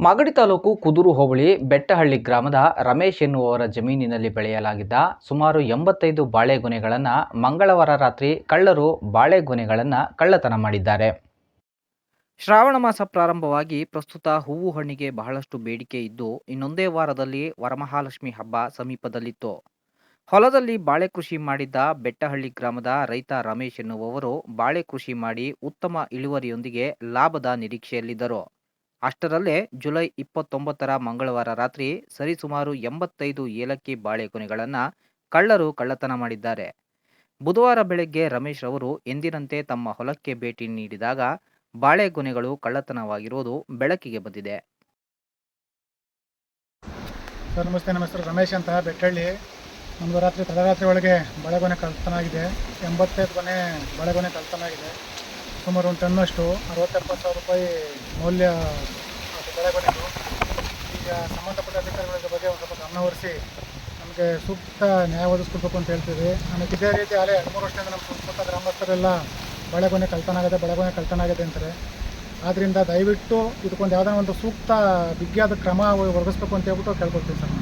ಮಾಗಡಿ ತಾಲೂಕು ಕುದುರು ಹೋಬಳಿ ಬೆಟ್ಟಹಳ್ಳಿ ಗ್ರಾಮದ ರಮೇಶ್ ಎನ್ನುವವರ ಜಮೀನಿನಲ್ಲಿ ಬೆಳೆಯಲಾಗಿದ್ದ ಸುಮಾರು ಎಂಬತ್ತೈದು ಬಾಳೆಗೊನೆಗಳನ್ನು ಮಂಗಳವಾರ ರಾತ್ರಿ ಕಳ್ಳರು ಬಾಳೆಗೊನೆಗಳನ್ನು ಕಳ್ಳತನ ಮಾಡಿದ್ದಾರೆ. ಶ್ರಾವಣ ಮಾಸ ಪ್ರಾರಂಭವಾಗಿ ಪ್ರಸ್ತುತ ಹೂವು ಹಣ್ಣಿಗೆ ಬಹಳಷ್ಟು ಬೇಡಿಕೆ ಇದ್ದು, ಇನ್ನೊಂದೇ ವಾರದಲ್ಲಿ ವರಮಹಾಲಕ್ಷ್ಮಿ ಹಬ್ಬ ಸಮೀಪದಲ್ಲಿತ್ತು. ಹೊಲದಲ್ಲಿ ಬಾಳೆ ಕೃಷಿ ಮಾಡಿದ್ದ ಬೆಟ್ಟಹಳ್ಳಿ ಗ್ರಾಮದ ರೈತ ರಮೇಶ್ ಎನ್ನುವವರು ಬಾಳೆ ಕೃಷಿ ಮಾಡಿ ಉತ್ತಮ ಇಳುವರಿಯೊಂದಿಗೆ ಲಾಭದ ನಿರೀಕ್ಷೆಯಲ್ಲಿದ್ದರು. ಅಷ್ಟರಲ್ಲೇ ಜುಲೈ ಇಪ್ಪತ್ತೊಂಬತ್ತರ ಮಂಗಳವಾರ ರಾತ್ರಿ ಸರಿಸುಮಾರು ಎಂಬತ್ತೈದು ಏಲಕ್ಕಿ ಬಾಳೆಗೊನೆಗಳನ್ನು ಕಳ್ಳರು ಕಳ್ಳತನ ಮಾಡಿದ್ದಾರೆ. ಬುಧವಾರ ಬೆಳಗ್ಗೆ ರಮೇಶ್ ಅವರು ಎಂದಿನಂತೆ ತಮ್ಮ ಹೊಲಕ್ಕೆ ಭೇಟಿ ನೀಡಿದಾಗ ಬಾಳೆಗೊನೆಗಳು ಕಳ್ಳತನವಾಗಿರುವುದು ಬೆಳಕಿಗೆ ಬಂದಿದೆ. ಸರ್, ನಮಸ್ತೆ ನಮಸ್ತೆ ರಮೇಶ್ ಅಂತ, ಬೆಟ್ಟಳ್ಳಿ. ನಮ್ಮದು ರಾತ್ರಿ, ತಡರಾತ್ರಿ ಒಳಗೆ ಬಳೆಗೊನೆ ಕಳ್ತನ ಆಗಿದೆ ಎಂಬತ್ತೈದು ಗೊನೆ ಬಳೆಗೊನೆ ಕಳ್ಳತನ ಆಗಿದೆ ಸುಮಾರು ಒಂದು ಟನ್ನಷ್ಟು ಅರವತ್ತೆಪ್ಪತ್ತು ಸಾವಿರ ರೂಪಾಯಿ ಮೌಲ್ಯ ಬಳೆಗೊನೆದು ಈಗ ಸಂಬಂಧಪಟ್ಟ ಅಧಿಕಾರಿಗಳ ಬಗ್ಗೆ ಒಂದು ಸ್ವಲ್ಪ ಗಮನ ಹರಿಸಿ ನಮಗೆ ಸೂಕ್ತ ನ್ಯಾಯ ಒದಗಿಸ್ಕೊಡ್ಬೇಕು ಅಂತ ಹೇಳ್ತೀವಿ ಆಮೇಲೆ ಇದೇ ರೀತಿ ಅಲ್ಲೇ ಹದಿಮೂರು ಮೂರು ವರ್ಷದಿಂದ ನಮ್ಮ ಸುತ್ತಮುತ್ತ ಗ್ರಾಮಸ್ಥರೆಲ್ಲ ಬಳೆಗೊನೆ ಕಳ್ತನ ಆಗಿದೆ ಬಳೆಗೊನೆ ಕಳ್ತನ ಅಂತಾರೆ. ಆದ್ದರಿಂದ ದಯವಿಟ್ಟು ಇದಕ್ಕೊಂದು ಯಾವುದೋ ಒಂದು ಸೂಕ್ತ, ಬಿಗಿಯಾದ ಕ್ರಮ ಒದಗಿಸ್ಬೇಕು ಅಂತ ಹೇಳ್ಬಿಟ್ಟು ಕೇಳ್ಕೊಡ್ತೀವಿ ಸರ್